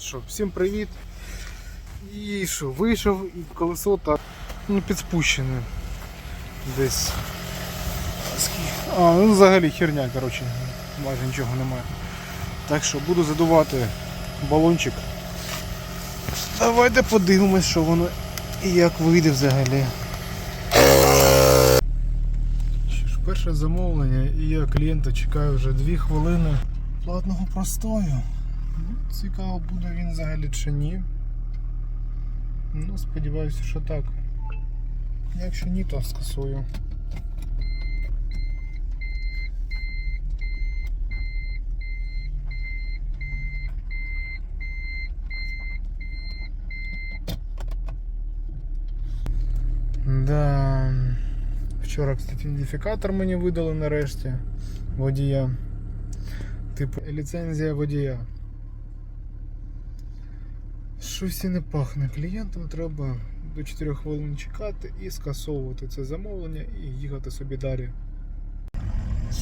Що, всім привіт. І що, вийшов і колесо так ну, підспущене. Десь. А, ну взагалі херня, коротше, майже нічого немає. Так що буду задувати балончик. Давайте подивимось, що воно і як вийде взагалі. Перше замовлення, і я клієнта чекаю вже 2 хвилини платного простою. Цікаво, буде він взагалі чи ні. Ну, сподіваюся, що так. Якщо ні, то скасую. Да. Вчора, кстати, ідентифікатор мені видали нарешті водія. Типу ліцензія водія. Щось і не пахне. Клієнтам треба до 4 хвилин чекати і скасовувати це замовлення і їхати собі далі.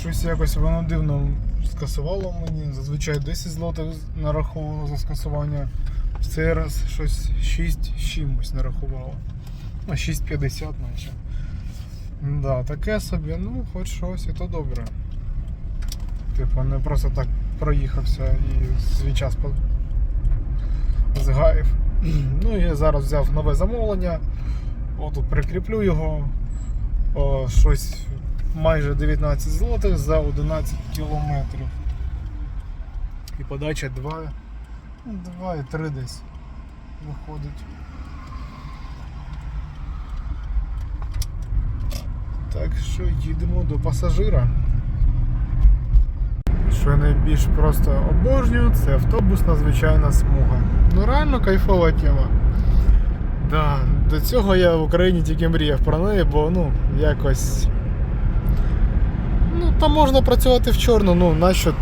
Щось якось воно дивно скасувало мені. Зазвичай 10 злотих нараховувало за скасування. В цей раз щось 6 з чимось нарахувало. Ну, 6,50 наче. Да, таке собі, ну хоч щось і то добре. Типу, не просто так проїхався і свій час згаїв. Ну і зараз взяв нове замовлення. Отут прикріплю його. О, щось майже 19 злотих за 11 кілометрів. І подача 2, 2,3 десь виходить. Так що їдемо до пасажира. Що найбільш просто обожнюю, це автобусна звичайна смуга. Ну реально кайфова тема. Да, до цього я в Україні тільки мріяв про неї, бо ну, якось. Ну, там можна працювати в чорну, ну нащо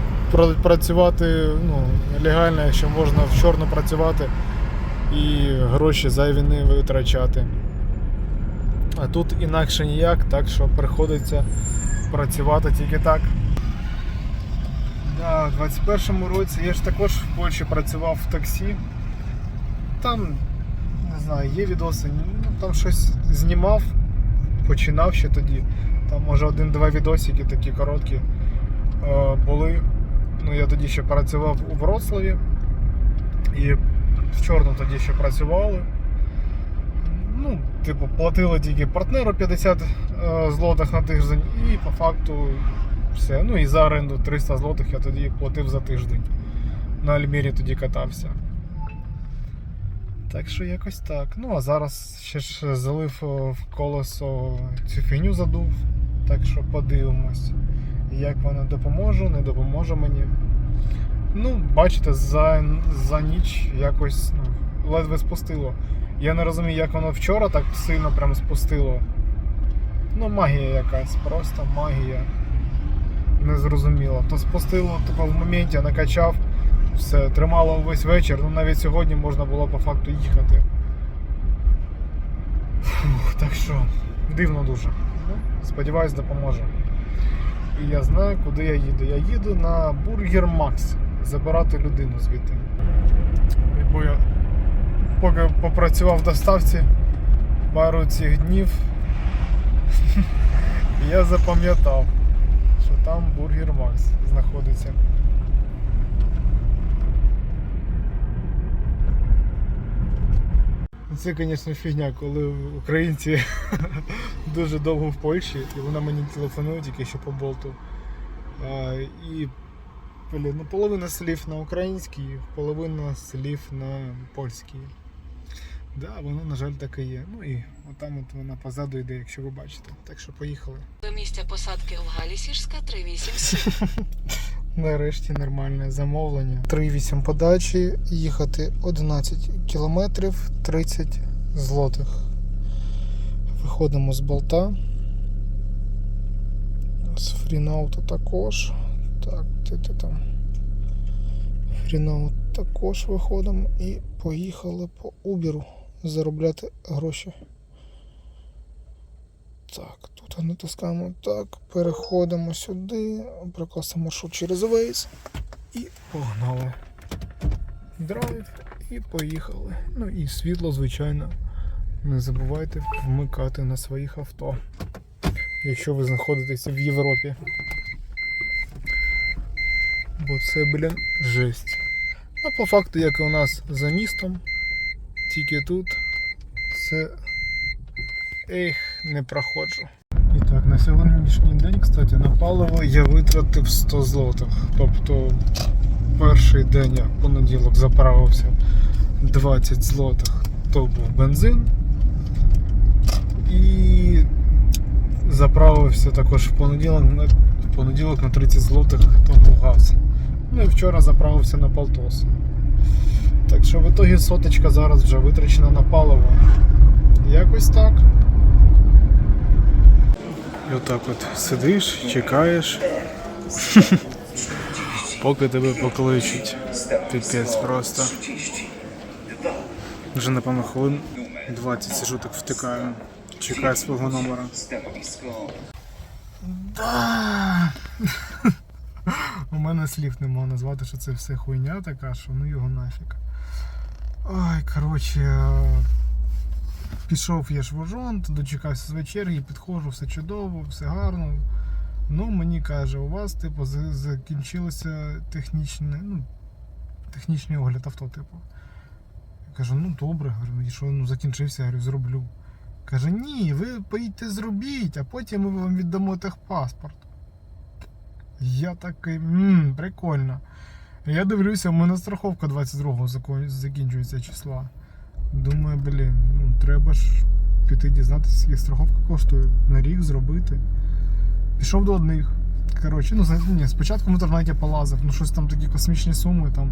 працювати ну, легально, якщо можна в чорну працювати і гроші зайві не витрачати. А тут інакше ніяк, так що приходиться працювати тільки так. Да, у 21-му році я ж також в Польщі працював в таксі. Там, не знаю, є відоси, ну, там щось знімав, починав ще тоді. Там може один-два відосики такі короткі е, були. Ну, я тоді ще працював у Вроцлаві і в чорну тоді ще працювали. Ну, типу, платили тільки партнеру 50 е, злотих на тиждень і по факту все. Ну і за оренду 300 злотих я тоді платив за тиждень. На Альмірі тоді катався. Так що якось так. Ну а зараз ще ж залив в колесо цю фігню задув. Так що подивимось, як вона допоможе, не допоможе мені. Ну, бачите, за, за ніч якось ну, ледве спустило. Я не розумію, як воно вчора так сильно прям спустило. Ну, магія якась, просто магія. Незрозуміло. То спустило, типу в моменті накачав, все, тримало весь вечір, ну навіть сьогодні можна було по факту їхати. Фух, так що, дивно дуже. Сподіваюсь, допоможе. І я знаю, куди я їду. Я їду на Бургер Макс забирати людину звідти. Бо я поки попрацював в доставці пару цих днів, я запам'ятав, що там Бургер Макс знаходиться. Це, звісно, фігня, коли українці дуже довго в Польщі, і вона мені телефонує тільки що по болту. А, і блін, ну, половина слів на українській, половина слів на польській. Да, воно, на жаль, так і є. Ну і отам от вона позаду йде, якщо ви бачите. Так що поїхали. До місця посадки в Галісішська 3800. Нарешті нормальне замовлення. 3,8 подачі, їхати 11 кілометрів 30 злотих. Виходимо з болта. З фрінаута також. Так, ти, ти там. Фрінаут також виходимо і поїхали по Uber заробляти гроші. Так, тут натискаємо так, переходимо сюди, прокласти маршрут через Waze і погнали. драйв і поїхали. Ну і світло, звичайно, не забувайте вмикати на своїх авто, якщо ви знаходитеся в Європі. Бо це, блін, жесть. А по факту, як і у нас за містом, тільки тут це. Ех, не проходжу. І так, на сьогоднішній день, кстати, на паливо я витратив 100 злотих. Тобто перший день я в понеділок заправився 20 злотих, то був бензин. І заправився також в понеділок, на- понеділок на 30 злотих, то був газ. Ну і вчора заправився на полтос. Так що в ітогі соточка зараз вже витрачена на паливо. Якось так. І отак от сидиш, чекаєш. Поки тебе покличуть. Піпець просто. Вже напевно хвилин 20 сижу так втикаю. Чекаю свого номера. Да. У мене слів нема назвати, що це все хуйня така, що ну його нафіг. Ой, коротше. Пішов я ж в Ожонт, дочекався своєї черги, підходжу, все чудово, все гарно. Ну, мені каже, у вас, типу, закінчилося технічне, ну, технічний огляд авто, типу. Я кажу, ну добре, говорю, що ну, закінчився, я говорю, зроблю. Каже, ні, ви поїдьте зробіть, а потім ми вам віддамо техпаспорт. Я такий, ммм, прикольно. Я дивлюся, у мене страховка 22-го закінчується числа. Думаю, блін, треба ж піти дізнатися, скільки страховка коштує на рік зробити. Пішов до одних. Коротше, ну ні, спочатку в інтернеті полазив, ну щось там такі космічні суми, там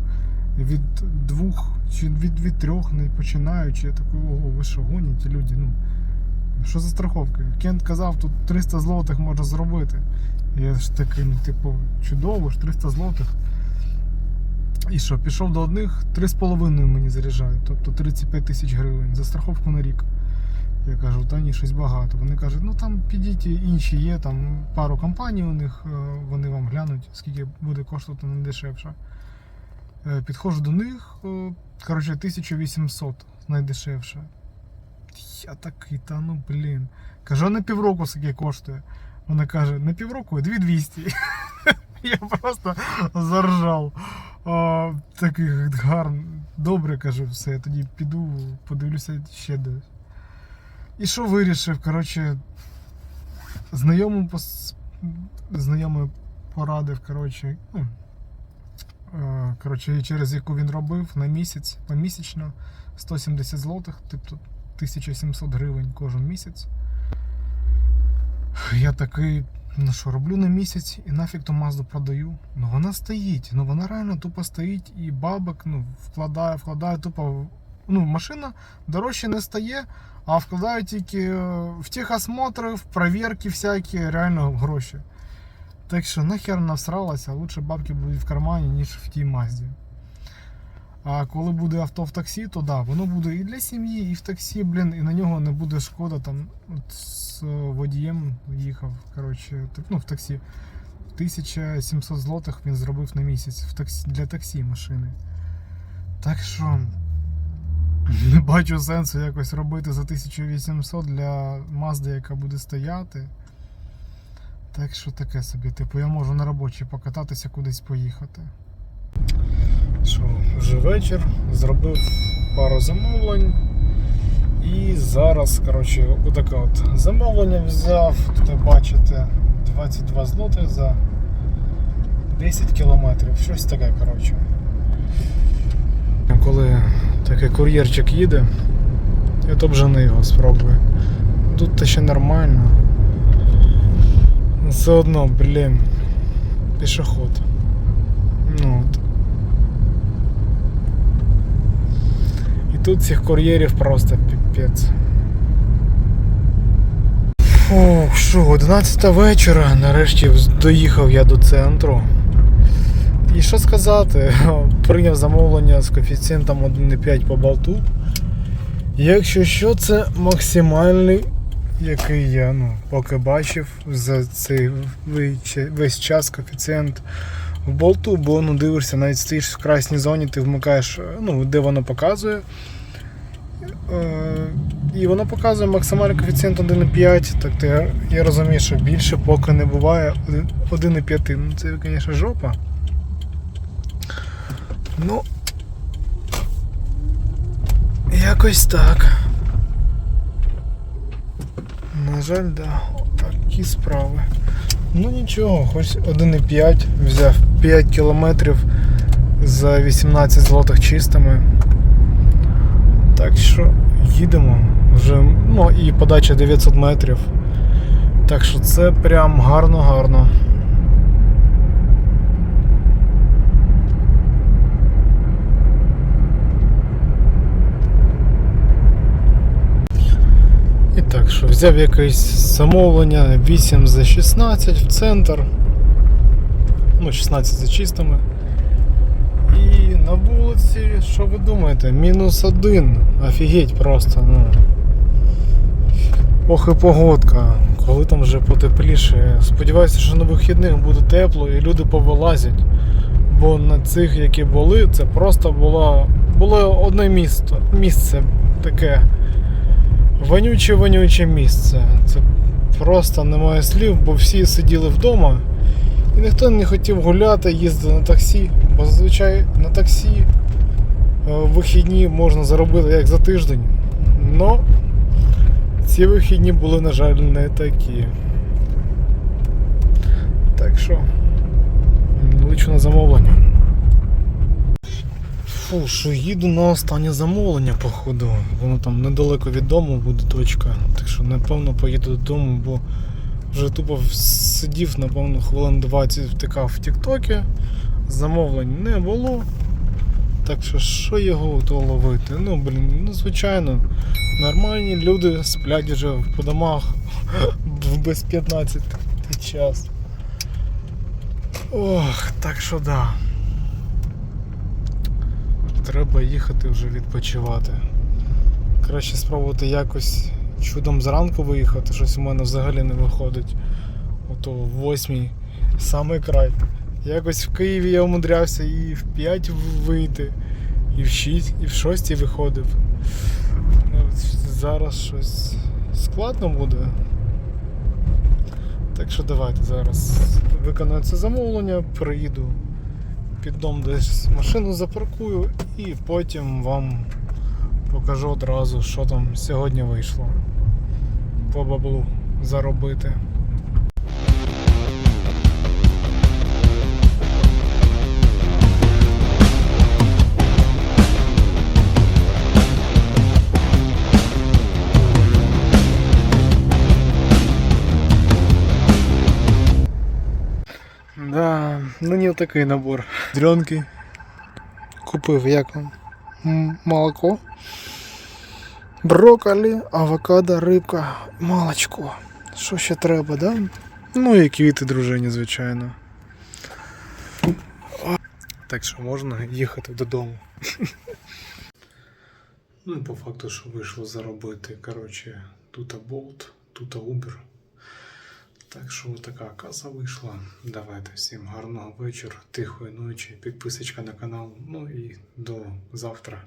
від двох чи від, від трьох не починаючи. Я такий, ого, ви що гоніте, люди, ну. Що за страховка? Кент казав, тут 300 злотих можна зробити. Я ж такий, ну, типу, чудово ж, 300 злотих. І що, пішов до одних 3,5 мені заряджають, тобто 35 тисяч гривень за страховку на рік. Я кажу, та ні, щось багато. Вони кажуть, ну там підіть, інші є, там пару компаній у них, е, вони вам глянуть, скільки буде коштувати найдешевше. Е, Підходжу до них, е, коротше, 1800 найдешевше. Я такий, та ну блін. Кажу, а на півроку скільки коштує. Вона каже, на півроку 2200. Я просто заржав. А, такий гарно. Добре, кажу, все, я тоді піду, подивлюся ще десь. І що вирішив? Коротше, знайомому пос... знайомий порадив, коротше, ну, е, коротше, через яку він робив на місяць, помісячно 170 злотих, тобто 1700 гривень кожен місяць. Я такий, ну що, роблю на місяць і нафіг ту мазду продаю. Ну вона стоїть, ну вона реально тупо стоїть і бабок ну, вкладає, вкладає тупо. Ну, машина дорожче не стає, а вкладають тільки е, в техосмотри, в перевірки всякі, реально гроші. Так що нахер насралася, лучше бабки будуть в кармані, ніж в тій мазді. А коли буде авто в таксі, то да, воно буде і для сім'ї, і в таксі, блін, і на нього не буде шкода. Там от з водієм їхав, коротше, ну, в таксі. 1700 злотих він зробив на місяць в таксі, для таксі машини. Так що не бачу сенсу якось робити за 1800 для Мазди, яка буде стояти. Так що таке собі, типу, я можу на робочі покататися кудись поїхати. Що, вже вечір, зробив пару замовлень. І зараз, коротше, отаке от замовлення взяв. Тут бачите 22 злоти за 10 кілометрів. Щось таке, коротше. Коли такий кур'єрчик їде, я то вже не його спробую. Тут то ще нормально. Все одно, блін, пішоход. Ну от. І тут цих кур'єрів просто піпець. Фух, що, 11 вечора, нарешті доїхав я до центру. І що сказати, прийняв замовлення з коефіцієнтом 1,5 по болту. Якщо що, це максимальний, який я ну, поки бачив за цей весь- час коефіцієнт в болту, бо ну, дивишся, навіть стоїш в красній зоні, ти вмикаєш, е, ну, де воно показує. Е, І воно показує максимальний коефіцієнт 1,5. Так ти, я розумію, що більше поки не буває 1,5. Ну це, звісно, жопа. Ну. Якось так. На жаль, да, такі справи. Ну нічого, хоч 1,5 взяв 5 кілометрів за 18 злотих чистими. Так що їдемо. Вже, ну і подача 900 метрів. Так що це прям гарно-гарно. І так що взяв якесь замовлення 8 за 16 в центр. Ну, 16 за чистими. І на вулиці, що ви думаєте? Мінус один. Офігеть просто, ну. Ох і погодка. Коли там вже потепліше. Сподіваюся, що на вихідних буде тепло і люди повилазять. Бо на цих, які були, це просто було, було одне місто, місце таке вонюче-вонюче місце. Це просто немає слів, бо всі сиділи вдома. І ніхто не хотів гуляти, їздити на таксі, бо зазвичай на таксі е, вихідні можна заробити як за тиждень. Но ці вихідні були, на жаль, не такі. Так що лечу на замовлення. Фу, що їду на останнє замовлення, походу. Воно там недалеко від дому буде точка. Так що напевно поїду додому, бо вже тупо сидів, напевно, хвилин 20 втикав в Тіктокі. Замовлень не було. Так що що його то ловити? Ну, блін, ну звичайно, нормальні люди сплять вже по домах в без 15 час. Ох, так що да. Треба їхати вже відпочивати. Краще спробувати якось чудом зранку виїхати, щось у мене взагалі не виходить. Ото в восьмій самий край. Якось в Києві я умудрявся і в 5 вийти, і в 6, і в 6 виходив. Ну, Зараз щось складно буде. Так що давайте зараз виконую це замовлення, приїду під дом десь машину запаркую і потім вам покажу одразу, що там сьогодні вийшло по баблу заробити. Такий набор. Дренки. Купив як вам? Молоко. Брокколі, авокадо, рибка, молочко. Що ще треба, да? Ну і квіти дружині, звичайно. Так що можна їхати додому. Ну і по факту, що вийшло заробити. Коротше, тут болт, тут Uber. Так що така каза вийшла. Давайте всім гарного вечора, тихої ночі, підписочка на канал. Ну і до завтра.